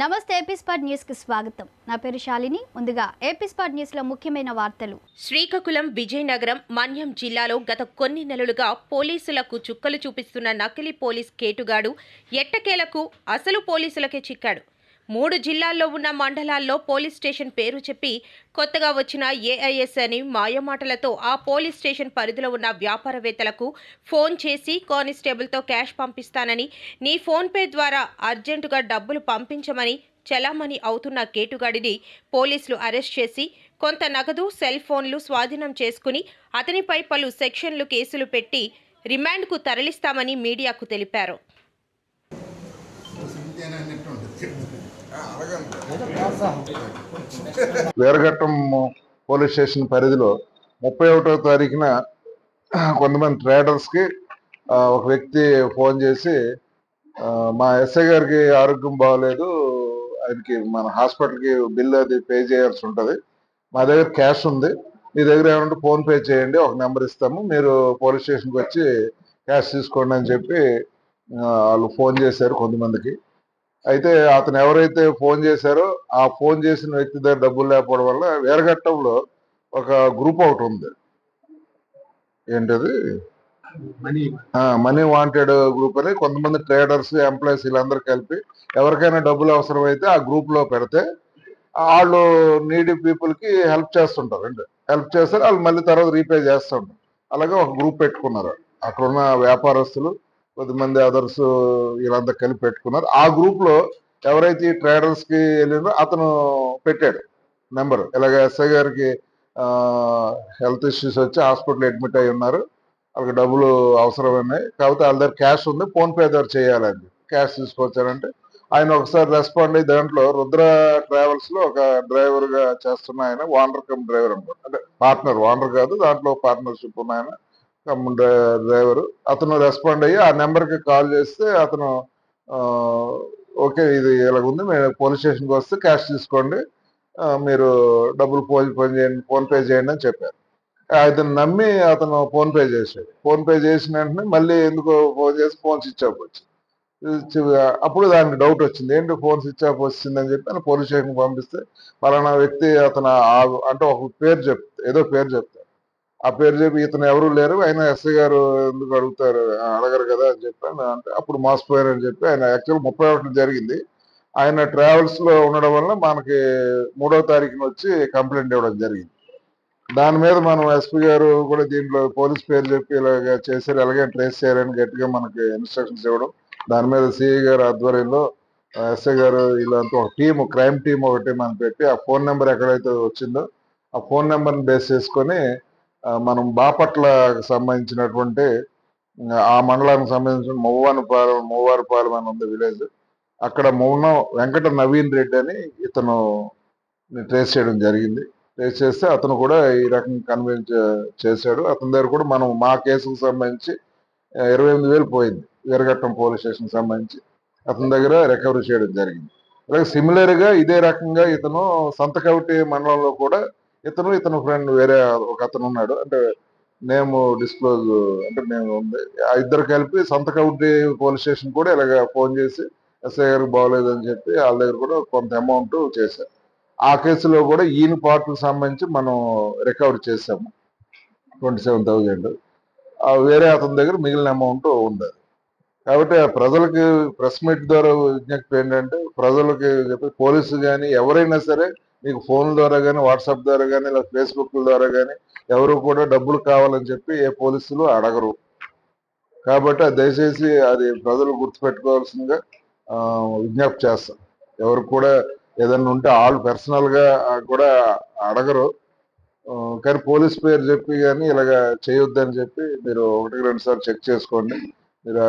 నమస్తే ఏపీస్పాట్ న్యూస్కి స్వాగతం. నా పేరు శాలిని. ముందుగా ఏపీస్పాట్ న్యూస్లో ముఖ్యమైన వార్తలు. శ్రీకాకుళం విజయనగరం మన్యం జిల్లాలో గత కొన్ని నెలలుగా పోలీసులకు చుక్కలు చూపిస్తున్న నకిలీ పోలీస్ కేటుగాడు ఎట్టకేలకు అసలు పోలీసులకే చిక్కాడు. మూడు జిల్లాల్లో ఉన్న మండలాల్లో పోలీస్ స్టేషన్ పేరు చెప్పి కొత్తగా వచ్చిన ఏఐఎస్ అని మాయమాటలతో ఆ పోలీస్ స్టేషన్ పరిధిలో ఉన్న వ్యాపారవేత్తలకు ఫోన్ చేసి కానిస్టేబుల్తో క్యాష్ పంపిస్తానని నీ ఫోన్పే ద్వారా అర్జెంటుగా డబ్బులు పంపించమని చలామణి అవుతున్న కేటుగాడిని పోలీసులు అరెస్ట్ చేసి కొంత నగదు సెల్ ఫోన్లు స్వాధీనం చేసుకుని అతనిపై పలు సెక్షన్లు కేసులు పెట్టి రిమాండ్కు తరలిస్తామని మీడియాకు తెలిపారు. వేరఘట్టం పోలీస్ స్టేషన్ పరిధిలో ముప్పై ఒకటో తారీఖున కొంతమంది ట్రేడర్స్కి ఒక వ్యక్తి ఫోన్ చేసి మా ఎస్ఐ గారికి ఆరోగ్యం బాగలేదు ఆయనకి మన హాస్పిటల్కి బిల్ అది పే చేయాల్సి ఉంటుంది మా దగ్గర క్యాష్ ఉంది మీ దగ్గర ఏమంటే ఫోన్ పే చేయండి ఒక నెంబర్ ఇస్తాము మీరు పోలీస్ స్టేషన్కి వచ్చి క్యాష్ తీసుకోండి అని చెప్పి వాళ్ళు ఫోన్ చేశారు కొంతమందికి. అయితే అతను ఎవరైతే ఫోన్ చేశారో ఆ ఫోన్ చేసిన వ్యక్తి దగ్గర డబ్బులు లేకపోవడం వల్ల వీరఘట్టంలో ఒక గ్రూప్ ఒకటి ఉంది. ఏంటది? మనీ వాంటెడ్ గ్రూప్ అని కొంతమంది ట్రేడర్స్ ఎంప్లాయీస్ వీళ్ళందరూ కలిపి ఎవరికైనా డబ్బులు అవసరమైతే ఆ గ్రూప్లో పెడితే వాళ్ళు నీడీ పీపుల్కి హెల్ప్ చేస్తుంటారు. అంటే హెల్ప్ చేస్తారు వాళ్ళు మళ్ళీ తర్వాత రీపే చేస్తుంటారు. అలాగే ఒక గ్రూప్ పెట్టుకున్నారు. అక్కడ ఉన్న వ్యాపారస్తులు కొద్దిమంది అదర్స్ వీళ్ళంతా కలిపి పెట్టుకున్నారు. ఆ గ్రూప్లో ఎవరైతే ఈ ట్రేడర్స్కి వెళ్ళినో అతను పెట్టాడు నెంబర్ ఇలాగ ఎస్ఐ గారికి హెల్త్ ఇష్యూస్ వచ్చి హాస్పిటల్ అడ్మిట్ అయి ఉన్నారు. వాళ్ళకి డబ్బులు అవసరమైనాయి కాకపోతే వాళ్ళ దగ్గర క్యాష్ ఉంది. ఫోన్ పే ద్వారా చేయాలని క్యాష్ తీసుకొచ్చారంటే ఆయన ఒకసారి రెస్పాండ్ అయ్యి దాంట్లో రుద్ర ట్రావెల్స్లో ఒక డ్రైవర్గా చేస్తున్న ఆయన వానర్ కమ్ డ్రైవర్ అనుకోండి అంటే పార్ట్నర్ వానర్ కాదు దాంట్లో పార్ట్నర్షిప్ ఉన్న ఆయన. Come driver. అతను రెస్పాండ్ అయ్యి ఆ నెంబర్కి కాల్ చేస్తే అతను ఓకే ఇది ఇలాగ ఉంది మీరు పోలీస్ స్టేషన్కి వస్తే క్యాష్ తీసుకోండి మీరు డబ్బులు ఫోన్ ఫోన్ చేయండి ఫోన్పే చేయండి అని చెప్పారు. అతను నమ్మి అతను ఫోన్పే చేశాడు. ఫోన్పే చేసిన వెంటనే మళ్ళీ ఎందుకో ఫోన్ చేసి ఫోన్ స్విచ్ ఆఫ్ వచ్చింది. అప్పుడు దానికి డౌట్ వచ్చింది ఏంటి ఫోన్ స్విచ్ ఆఫ్ వచ్చిందని చెప్పి అని పోలీస్ స్టేషన్కి పంపిస్తే పలానా వ్యక్తి అతను ఆ- అంటే ఒక పేరు చెప్తే ఏదో పేరు చెప్తారు ఆ పేరు చెప్పి ఇతను ఎవరు లేరు. ఆయన ఎస్ఐ గారు ఎందుకు అడుగుతారు? అడగరు కదా అని చెప్పి ఆయన అంటే అప్పుడు మోసపోయారని చెప్పి ఆయన యాక్చువల్ ముప్పై ఒకటి జరిగింది. ఆయన ట్రావెల్స్లో ఉండడం వల్ల మనకి మూడో తారీఖున వచ్చి కంప్లైంట్ ఇవ్వడం జరిగింది. దాని మీద మనం ఎస్పీ గారు కూడా దీంట్లో పోలీస్ పేరు చెప్పి ఇలాగ చేశారు. ఎలాగే ట్రేస్ చేయాలని గట్టిగా మనకి ఇన్స్ట్రక్షన్స్ ఇవ్వడం. దాని మీద సిఐ గారు ఆధ్వర్యంలో ఎస్ఐ గారు ఇలాంటి ఒక టీం క్రైమ్ టీం ఒకటి మనం పెట్టి ఆ ఫోన్ నెంబర్ ఎక్కడైతే వచ్చిందో ఆ ఫోన్ నెంబర్ని బేస్ చేసుకొని మనం బాపట్ల సంబంధించినటువంటి ఆ, మండలానికి సంబంధించిన మూవానిపాలెం మూవారిపాలెం అని ఉంది విలేజ్. అక్కడ మౌనం వెంకట నవీన్ రెడ్డి అని ఇతను ట్రేస్ చేయడం జరిగింది. ట్రేస్ చేస్తే అతను కూడా ఈ రకం కన్విన్స్ చేశాడు. అతని దగ్గర కూడా మనం మా కేసుకు సంబంధించి ఇరవై ఎనిమిది వేలు పోయింది. వీరఘట్టం పోలీస్ స్టేషన్కి సంబంధించి అతని దగ్గర రికవరీ చేయడం జరిగింది. అలాగే సిమిలర్గా ఇదే రకంగా ఇతను సంతకవిటి మండలంలో కూడా ఇతను ఇతను ఫ్రెండ్ వేరే ఒక అతను ఉన్నాడు. అంటే నేమ్ డిస్క్లోజ్ అంటే మేము ఉంది. ఆ ఇద్దరు కలిపి సంతకవిటి పోలీస్ స్టేషన్ కూడా ఇలాగ ఫోన్ చేసి ఎస్ఐ గారికి బాగోలేదు అని చెప్పి వాళ్ళ దగ్గర కూడా కొంత అమౌంట్ చేశారు ఆ కేసులో కూడా ఈయన పార్ట్కి సంబంధించి మనం రికవర్ చేసాము ట్వంటీ సెవెన్ థౌజండ్ వేరే అతని దగ్గర మిగిలిన అమౌంట్ ఉంది. కాబట్టి ఆ ప్రజలకి ప్రెస్ మీట్ ద్వారా విజ్ఞప్తి ఏంటంటే ప్రజలకి చెప్పి పోలీసు కానీ ఎవరైనా సరే మీకు ఫోన్ ద్వారా కానీ వాట్సాప్ ద్వారా కానీ లేదా ఫేస్బుక్ ద్వారా కానీ ఎవరు కూడా డబ్బులు కావాలని చెప్పి ఏ పోలీసులు అడగరు. కాబట్టి దయచేసి అది ప్రజలు గుర్తుపెట్టుకోవాల్సిందిగా విజ్ఞప్తి చేస్తాం. ఎవరు కూడా ఏదన్నా ఉంటే వాళ్ళు పర్సనల్గా కూడా అడగరు. కానీ పోలీస్ పేరు చెప్పి కానీ ఇలాగ చేయొద్దని చెప్పి మీరు ఒకటి రెండు సార్లు చెక్ చేసుకోండి. మీరు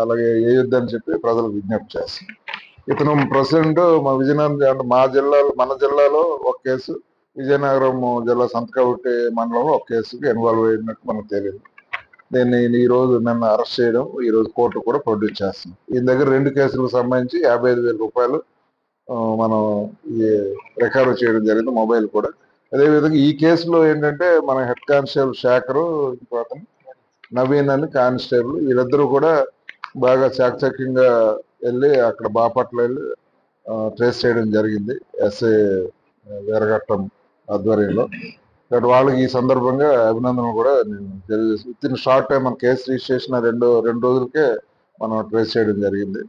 అలాగే వేయొద్దని చెప్పి ప్రజలకు విజ్ఞప్తి చేస్తాం. ఇతను ప్రెసిడెంట్ మా విజయనగరం అంటే మా జిల్లాలో మన జిల్లాలో ఒక కేసు విజయనగరం జిల్లా సంతకవుటి మండలంలో ఒక కేసుకి ఇన్వాల్వ్ అయినట్టు మనకు తెలియదు. దీన్ని ఈ రోజు నన్ను అరెస్ట్ చేయడం ఈ రోజు కోర్టు కూడా ప్రొడ్యూస్ చేస్తాం ఈయన దగ్గర రెండు కేసులకు సంబంధించి యాభై ఐదు వేల రూపాయలు మనం ఈ రికార్డు చేయడం జరిగింది మొబైల్ కూడా. అదేవిధంగా ఈ కేసులో ఏంటంటే మన హెడ్ కానిస్టేబుల్ శాఖరు ఇంకో నవీన్ అని కానిస్టేబుల్ వీళ్ళిద్దరూ కూడా బాగా చాకచక్యంగా వెళ్ళి అక్కడ బాపట్ల వెళ్ళి ట్రేస్ చేయడం జరిగింది ఎస్ఏ వీరఘట్టం ఆధ్వర్యంలో. ఇక్కడ వాళ్ళకి ఈ సందర్భంగా అభినందనలు కూడా నేను తెలియజేసి విత్ ఇన్ షార్ట్ టైం మన కేసు రిజిస్ట్రేషన్ రెండు రెండు రోజులకే మనం ట్రేస్ చేయడం జరిగింది.